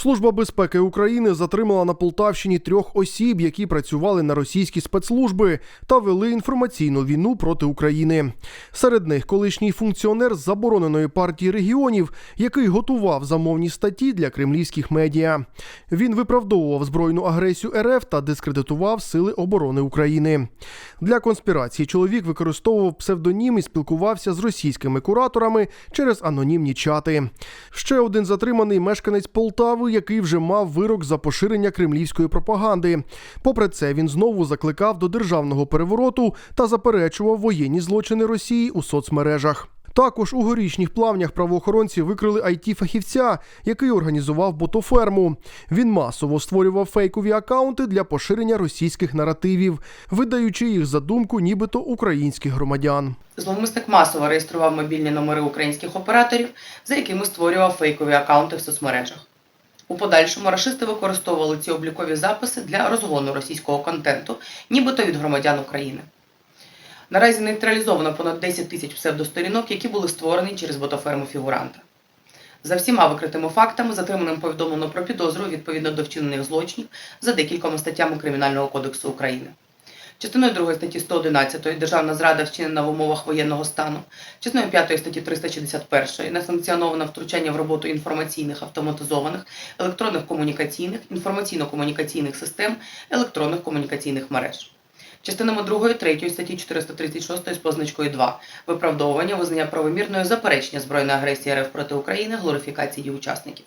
Служба безпеки України затримала на Полтавщині трьох осіб, які працювали на російські спецслужби та вели інформаційну війну проти України. Серед них колишній функціонер з забороненої партії регіонів, який готував замовні статті для кремлівських медіа. Він виправдовував збройну агресію РФ та дискредитував сили оборони України. Для конспірації чоловік використовував псевдонім і спілкувався з російськими кураторами через анонімні чати. Ще один затриманий мешканець Полтави, який вже мав вирок за поширення кремлівської пропаганди. Попри це, він знову закликав до державного перевороту та заперечував воєнні злочини Росії у соцмережах. Також у горішніх плавнях правоохоронці викрили it фахівця який організував ботоферму. Він масово створював фейкові акаунти для поширення російських наративів, видаючи їх за думку нібито українських громадян. Зловмисник масово реєстрував мобільні номери українських операторів, за якими створював фейкові акаунти в соцмережах. У подальшому рашисти використовували ці облікові записи для розгону російського контенту, нібито від громадян України. Наразі нейтралізовано понад 10 тисяч псевдосторінок, які були створені через ботоферму фігуранта. За всіма викритими фактами затриманим повідомлено про підозру відповідно до вчинених злочинів за декількома статтями Кримінального кодексу України. Частиною 2 статті 111 державна зрада вчинена в умовах воєнного стану, частиною 5 статті 361 несанкціоноване втручання в роботу інформаційних автоматизованих, електронних комунікаційних, інформаційно-комунікаційних систем, електронних комунікаційних мереж. Частинами 2 3 статті 436 з позначкою 2 виправдовування, визнання правомірної заперечення збройної агресії РФ проти України, глорифікації її учасників.